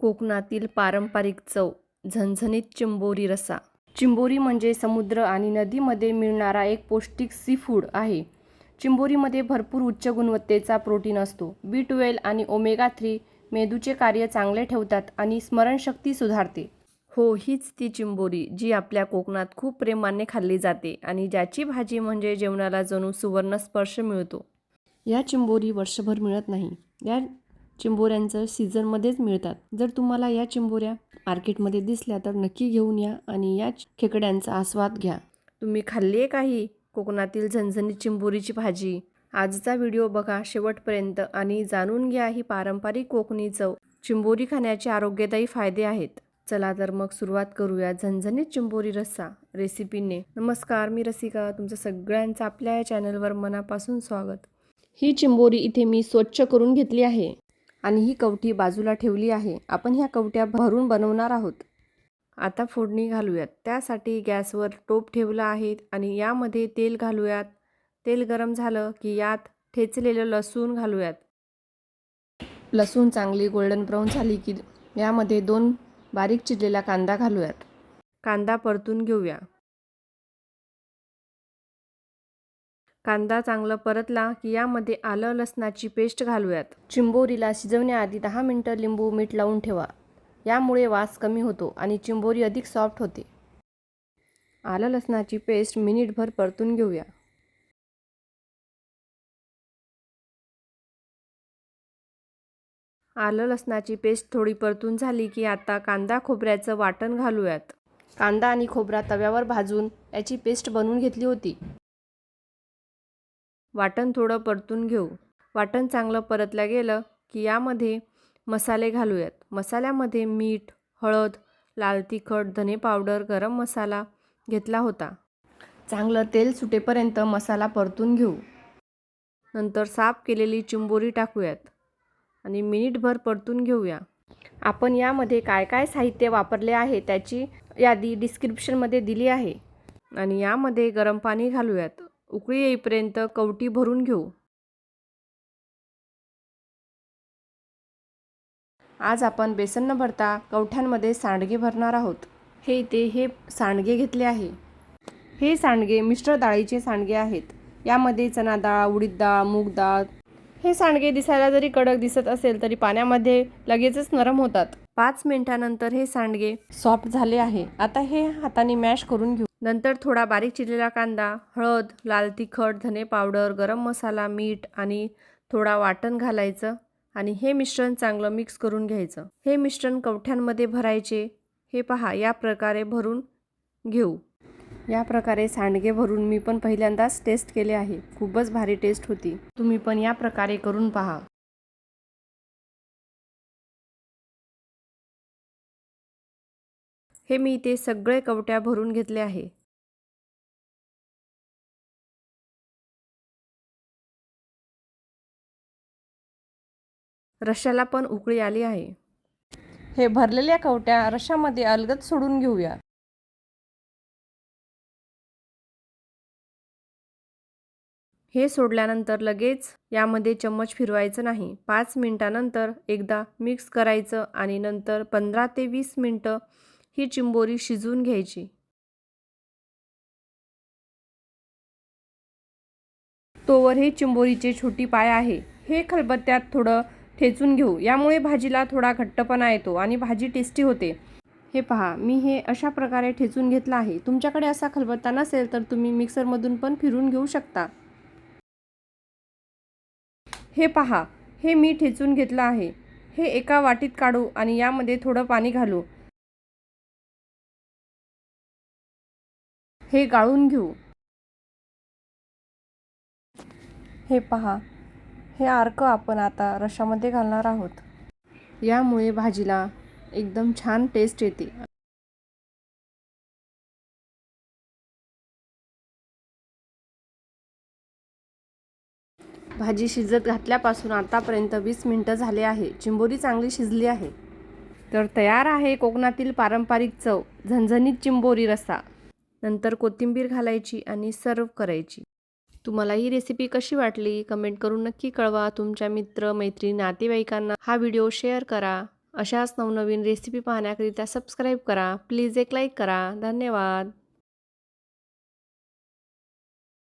कोकणातील पारंपरिक चव झणझणीत चिंबोरी रस्सा चिंबोरी म्हणजे समुद्र आणि नदीमध्ये मिळणारा एक पौष्टिक सी फूड आहे. चिंबोरीमध्ये भरपूर उच्च गुणवत्तेचा प्रोटीन असतो. बी ट्वेल्व आणि ओमेगा थ्री मेंदूचे कार्य चांगले ठेवतात आणि स्मरणशक्ती सुधारते. हो हीच ती चिंबोरी जी आपल्या कोकणात खूप प्रेमाने खाल्ली जाते आणि ज्याची भाजी म्हणजे जेवणाला जणू सुवर्ण स्पर्श मिळतो. या चिंबोरी वर्षभर मिळत नाही. या चिंबोऱ्यांचं सीझनमध्येच मिळतात. जर तुम्हाला या चिंबोऱ्या मार्केटमध्ये दिसल्या तर नक्की घेऊन या आणि या खेकड्यांचा आस्वाद घ्या. तुम्ही खाल्ली आहे काही कोकणातील झणझणीत चिंबोरीची भाजी? आजचा व्हिडिओ बघा शेवटपर्यंत आणि जाणून घ्या ही पारंपरिक कोकणी चव. चिंबोरी खाण्याचे आरोग्यदायी फायदे आहेत. चला तर मग सुरुवात करूया झणझणीत चिंबोरी रस्सा रेसिपीने. नमस्कार मी रसिका. तुमचं सगळ्यांचं आपल्या या चॅनलवर मनापासून स्वागत. ही चिंबोरी इथे मी स्वच्छ करून घेतली आहे. आणि ही कवटी बाजूला ठेवली आहे. आपण ह्या कवट्या भरून बनवणार आहोत. आता फोडणी घालूयात. त्यासाठी गॅसवर टोप ठेवला आहे आणि यामध्ये तेल घालूयात. तेल गरम झालं की यात ठेचलेलं लसूण घालूयात. लसूण चांगली गोल्डन ब्राऊन झाली की यामध्ये दोन बारीक चिरलेला कांदा घालूयात. कांदा परतून घेऊया. कांदा चांगला परतला की यामध्ये आलं लसणाची पेस्ट घालूयात. चिंबोरीला शिजवण्याआधी दहा मिनटं लिंबू मीठ लावून ठेवा. यामुळे वास कमी होतो आणि चिंबोरी अधिक सॉफ्ट होते. आलं लसणाची पेस्ट मिनिटभर परतून घेऊया. आलं लसणाची पेस्ट थोडी परतून झाली की आता कांदा खोबऱ्याचं वाटण घालूयात. कांदा आणि खोबरा तव्यावर भाजून याची पेस्ट बनवून घेतली होती. वाटण थोडं परतून घेऊ. वाटण चांगलं परतलं गेलं की यामध्ये मसाले घालूयात. मसाल्यामध्ये मीठ हळद लाल तिखट धने पावडर गरम मसाला घेतला होता. चांगलं तेल सुटेपर्यंत मसाला परतून घेऊ. नंतर साफ केलेली चिंबोरी टाकूयात आणि मिनिटभर परतून घेऊया. आपण यामध्ये काय काय साहित्य वापरले आहे त्याची यादी डिस्क्रिप्शनमध्ये दिली आहे. आणि यामध्ये गरम पाणी घालूयात. उकळी येईपर्यंत कवटी भरून घेऊ. आज आपण बेसन न भरता कवठ्यांमध्ये सांडगे भरणार आहोत. हे इथे हे सांडगे घेतले आहे. हे सांडगे मिश्र डाळीचे सांडगे आहेत. यामध्ये चना डाळ उडीद डाळ मूग डाळ. हे सांडगे दिसायला जरी कडक दिसत असेल तरी पाण्यामध्ये लगेचच नरम होतात. पाच मिनिटानंतर हे सांडगे सॉफ्ट झाले आहे. आता हे हाताने मॅश करून घेऊ. नंतर थोडा बारीक चिरलेला कांदा हळद लाल तिखट धने पावडर गरम मसाला मीठ आणि थोडा वाटण घालायचं आणि हे मिश्रण चांगलं मिक्स करून घ्यायचं. हे मिश्रण कवठ्यांमध्ये भरायचे. हे पहा या प्रकारे भरून घेऊ. या प्रकारे सांडगे भरून मी पण पहिल्यांदाच टेस्ट केले आहे. खूपच भारी टेस्ट होती. तुम्ही पण या प्रकारे करून पहा. हे मी ते सगळे कवट्या भरून घेतले आहे. रश्याला पण उकळी आली आहे. हे भरलेल्या कवट्या रश्यामध्ये अलगद सोडून घेऊया. हे सोडल्यानंतर लगेच यामध्ये चम्मच फिरवायचं नाही. पाच मिनटानंतर एकदा मिक्स करायचं आणि नंतर पंधरा ते वीस मिनटं ही चिंबोरी शिजवून घ्यायची. तोवर हे चिंबोरीचे छोटी पाय आहे. हे खलबत्त्यात थोडं ठेचून घेऊ. यामुळे भाजीला थोडा घट्टपणा येतो आणि भाजी टेस्टी होते. हे पहा मी हे अशा प्रकारे ठेचून घेतलं आहे. तुमच्याकडे असा खलबत्ता नसेल तर तुम्ही मिक्सरमधून पण फिरून घेऊ शकता. हे पहा हे मी ठेचून घेतलं आहे. हे एका वाटीत काढू आणि यामध्ये थोडं पाणी घालू. हे गाळून घेऊ. हे पहा हे अर्क आपण आता रशामध्ये घालणार आहोत. यामुळे भाजीला एकदम छान टेस्ट येते. भाजी शिजत घातल्यापासून आतापर्यंत वीस मिनटं झाले आहे. चिंबोरी चांगली शिजली आहे. तर तयार आहे कोकणातील पारंपरिक चव झणझणीत चिंबोरी रस्सा. नंतर कोथिंबीर घालायची आणि सर्व करायची. तुम्हाला ही रेसिपी कशी वाटली? कमेंट करून नक्की कळवा. तुमच्या मित्र मैत्रिणी नातेवाईकांना हा व्हिडिओ शेअर करा. अशाच नवनवीन रेसिपी पाहण्याकरिता सबस्क्राईब करा. प्लीज एक लाईक करा. धन्यवाद.